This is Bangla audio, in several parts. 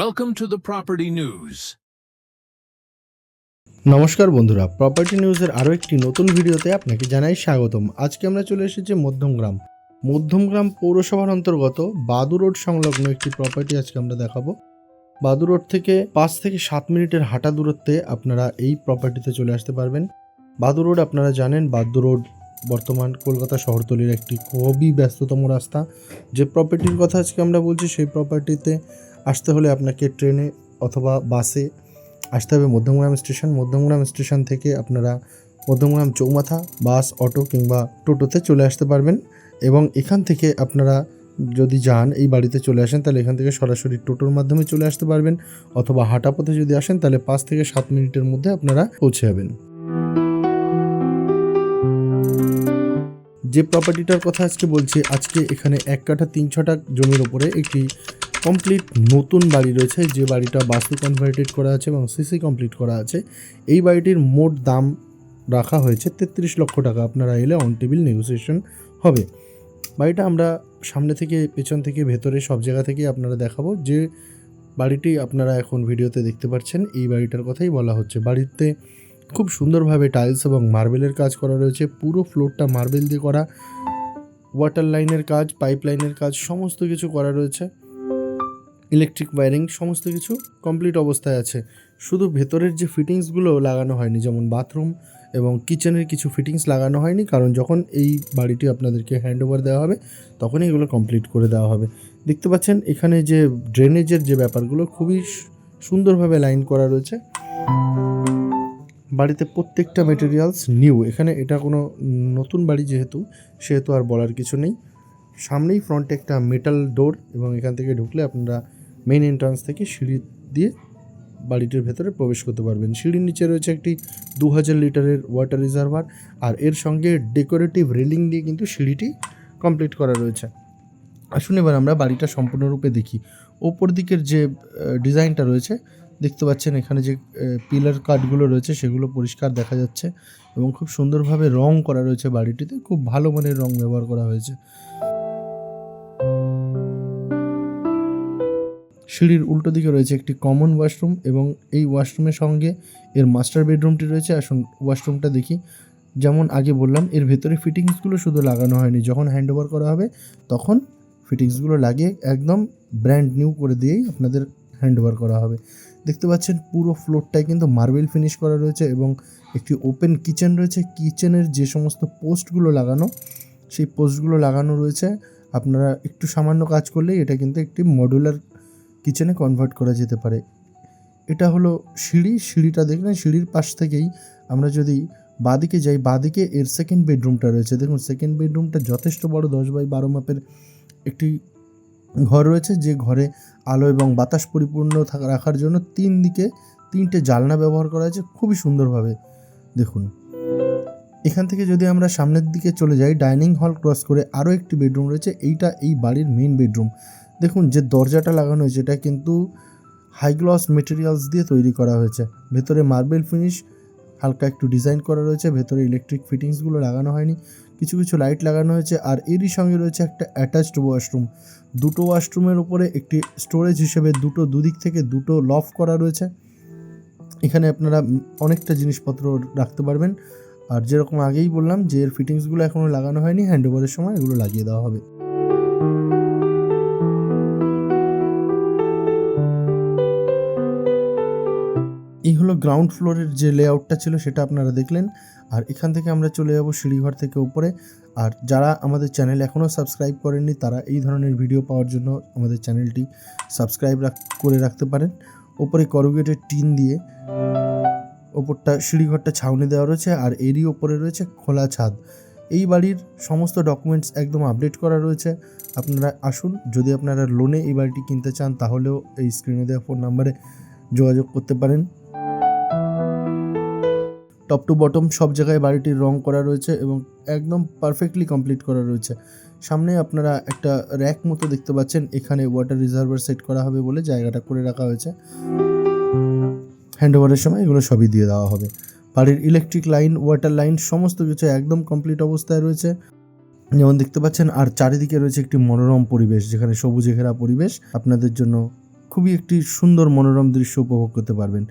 Welcome to the Property News. নমস্কার বন্ধুরা প্রপার্টি নিউজের আরও একটি নতুন ভিডিওতে আপনাকে জানাই স্বাগতম। আজকে আমরা চলে এসেছি মধ্যমগ্রাম মধ্যমগ্রাম পৌরসভার অন্তর্গত বাদু রোড সংলগ্ন একটি প্রপার্টি আজকে আমরা দেখাবো। বাদু রোড থেকে পাঁচ থেকে সাত মিনিটের হাঁটা দূরত্বে আপনারা এই প্রপার্টিতে চলে আসতে পারবেন। বাদু রোড আপনারা জানেন, বাদু রোড বর্তমান কলকাতা শহরতলির একটি খুবই ব্যস্ততম রাস্তা। যে প্রপার্টির কথা আজকে আমরা বলছি, সেই প্রপার্টিতে আসতে হলে আপনাকে ট্রেনে অথবা বাসে আসতে হবে মধ্যমগ্রাম স্টেশন। মধ্যমগ্রাম স্টেশন থেকে আপনারা মধ্যমগ্রাম চৌমাথা বাস, অটো কিংবা টোটোতে চলে আসতে পারবেন এবং এখান থেকে আপনারা যদি যান, এই বাড়িতে চলে আসেন, তাহলে এখান থেকে সরাসরি টোটোর মাধ্যমে চলে আসতে পারবেন অথবা হাঁটা পথে যদি আসেন, তাহলে পাঁচ থেকে সাত মিনিটের মধ্যে আপনারা পৌঁছে যাবেন। যে প্রপার্টিটার কথা আজকে বলছি, আজকে এখানে এক কাঠা তিন ছটা জমির ওপরে একটি কমপ্লিট নতুন বাড়ি রয়েছে। যে বাড়িটা বাস্তু কনভার্টেড করা আছে এবং সিসি কমপ্লিট করা আছে, এই বাড়িটির মোট দাম রাখা হয়েছে তেত্রিশ লক্ষ টাকা। আপনারা এলে অন টেবিল নেগোসিয়েশন হবে। বাড়িটা আমরা সামনে থেকে, পেছন থেকে, ভেতরে সব জায়গা থেকে আপনারা দেখাবো। যে বাড়িটি আপনারা এখন ভিডিওতে দেখতে পাচ্ছেন, এই বাড়িটার কথাই বলা হচ্ছে। বাড়িতে খুব সুন্দরভাবে টাইলস এবং মার্বেলের কাজ করা রয়েছে। পুরো ফ্লোরটা মার্বেল দিয়ে করা। ওয়াটার লাইনের কাজ পাইপ লাইনের কাজ, সমস্ত কিছু করা রয়েছে। ইলেকট্রিক ওয়্যারিং সমস্ত কিছু কমপ্লিট অবস্থায় আছে। শুধু ভেতরের যে ফিটিংসগুলো লাগানো হয়নি, যেমন বাথরুম এবং কিচেনের কিছু ফিটিংস লাগানো হয়নি, কারণ যখন এই বাড়িটি আপনাদেরকে হ্যান্ড ওভার দেওয়া হবে, তখনই এগুলো কমপ্লিট করে দেওয়া হবে। দেখতে পাচ্ছেন, এখানে যে ড্রেনেজের যে ব্যাপারগুলো, খুবই সুন্দরভাবে লাইন করা রয়েছে। বাড়িতে প্রত্যেকটা মেটেরিয়ালস নিউ এখানে এটা কোনো নতুন বাড়ি যেহেতু, সেহেতু আর বলার কিছু নেই। সামনেই ফ্রন্টে একটা মেটাল ডোর এবং এখান থেকে ঢুকলে আপনারা মেইন এন্ট্রান্স থেকে সিঁড়ি দিয়ে বাড়িটির ভেতরে প্রবেশ করতে পারবেন। সিঁড়ির নিচে রয়েছে একটি দু হাজার লিটারের ওয়াটার রিজার্ভার আর এর সঙ্গে ডেকোরেটিভ রেলিং দিয়ে কিন্তু সিঁড়িটি কমপ্লিট করা রয়েছে। আসুন এবার আমরা বাড়িটা সম্পূর্ণরূপে দেখি। ওপর দিকের যে ডিজাইনটা রয়েছে, দেখতে পাচ্ছেন এখানে যে পিলার কাঠগুলো রয়েছে সেগুলো পরিষ্কার দেখা যাচ্ছে এবং খুব সুন্দরভাবে রং করা রয়েছে বাড়িটিতে। খুব ভালো মানের রং ব্যবহার করা হয়েছে। সিঁড়ির উল্টো দিকে রয়েছে একটি কমন ওয়াশরুম এবং এই ওয়াশরুমের সঙ্গে এর মাস্টার বেডরুমটি রয়েছে। আসুন ওয়াশরুমটা দেখি। যেমন আগে বললাম, এর ভেতরে ফিটিংসগুলো শুধু লাগানো হয়নি। যখন হ্যান্ড ওভার করা হবে, তখন ফিটিংসগুলো লাগিয়ে একদম ব্র্যান্ড নিউ করে দিয়েই আপনাদের হ্যান্ড ওভার করা হবে। দেখতে পাচ্ছেন, পুরো ফ্লোরটায় কিন্তু মার্বেল ফিনিশ করা রয়েছে এবং একটি ওপেন কিচেন রয়েছে। কিচেনের যে সমস্ত পোস্টগুলো লাগানো, সেই পোস্টগুলো লাগানো রয়েছে। আপনারা একটু সামান্য কাজ করলেই এটা কিন্তু একটি মডুলার কিচেনে কনভার্ট করা যেতে পারে। এটা হলো সিঁড়ি, সিঁড়িটা দেখলেন, সিঁড়ির পাশ থেকেই আমরা যদি বাদিকে যাই, বাদিকে এর সেকেন্ড বেডরুমটা রয়েছে। দেখুন সেকেন্ড বেডরুমটা যথেষ্ট বড়, দশ বাই বারো মাপের একটি ঘর রয়েছে। যে ঘরে আলো এবং বাতাস পরিপূর্ণ রাখার জন্য তিন দিকে তিনটে জালনা ব্যবহার করা হয়েছে। খুবই সুন্দরভাবে দেখুন। এখান থেকে যদি আমরা সামনের দিকে চলে যাই, ডাইনিং হল ক্রস করে আরও একটি বেডরুম রয়েছে। এইটা এই বাড়ির মেইন বেডরুম দেখুন, যে দরজাটা লাগানো হয়েছে, এটা কিন্তু হাই গ্লস মেটেরিয়ালস দিয়ে তৈরি করা হয়েছে। ভেতরে মার্বেল ফিনিশ হালকা একটু ডিজাইন করা রয়েছে, ভেতরে ইলেকট্রিক ফিটিংসগুলো লাগানো হয়নি। কিছু কিছু লাইট লাগানো হয়েছে, আর এরই সঙ্গে রয়েছে একটা অ্যাটাচড ওয়াশরুম দুটো ওয়াশরুমের উপরে একটি স্টোরেজ হিসেবে দুটো দুদিক থেকে দুটো লফ করা রয়েছে। এখানে আপনারা অনেকটা জিনিসপত্র রাখতে পারবেন। আর যেরকম আগেই বললাম, যে এর ফিটিংসগুলো এখনও লাগানো হয়নি হ্যান্ড ওভারের সময় এগুলো লাগিয়ে দেওয়া হবে। গ্রাউন্ড ফ্লোরের যে লেআউটটা ছিল সেটা আপনারা দেখলেন। আর এখান থেকে আমরা চলে যাব সিঁড়িঘর থেকে উপরে। আর যারা আমাদের চ্যানেল এখনও সাবস্ক্রাইব করেননি, তারা এই ধরনের ভিডিও পাওয়ার জন্য আমাদের চ্যানেলটি সাবস্ক্রাইব করে রাখতে পারেন। ওপরে করুগেটের টিন দিয়ে ওপরটা সিঁড়িঘরটা ছাউনি দেওয়া রয়েছে, আর এরই ওপরে রয়েছে খোলা ছাদ। এই বাড়ির সমস্ত ডকুমেন্টস একদম আপডেট করা রয়েছে। আপনারা আসুন, যদি আপনারা লোনে এই বাড়িটি কিনতে চান, তাহলেও এই স্ক্রিনে দেওয়া ফোন নাম্বারে যোগাযোগ করতে পারেন। টপ টু বটম সব জায়গায় বাড়িটির রং করা রয়েছে এবং একদম পারফেক্টলি কমপ্লিট করা রয়েছে। সামনে আপনারা একটা র্যাক মতো দেখতে পাচ্ছেন, এখানে ওয়াটার রিজার্ভার সেট করা হবে বলে জায়গাটা করে রাখা হয়েছে। হ্যান্ড ওভারের সময় এগুলো সবই দিয়ে দেওয়া হবে। বাড়ির ইলেকট্রিক লাইন ওয়াটার লাইন সমস্ত কিছু একদম কমপ্লিট অবস্থায় রয়েছে। যেমন দেখতে পাচ্ছেন, আর চারিদিকে রয়েছে একটি মনোরম পরিবেশ, যেখানে সবুজে ঘেরা পরিবেশ। আপনাদের জন্য খুবই একটি সুন্দর মনোরম দৃশ্য উপভোগ করতে পারবেন।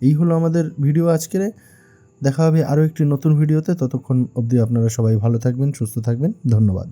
এই হলো আমাদের ভিডিও আজকের। দেখা হবে আরও একটি নতুন ভিডিওতে। ততক্ষণ অবধি আপনারা সবাই ভালো থাকবেন, সুস্থ থাকবেন। ধন্যবাদ।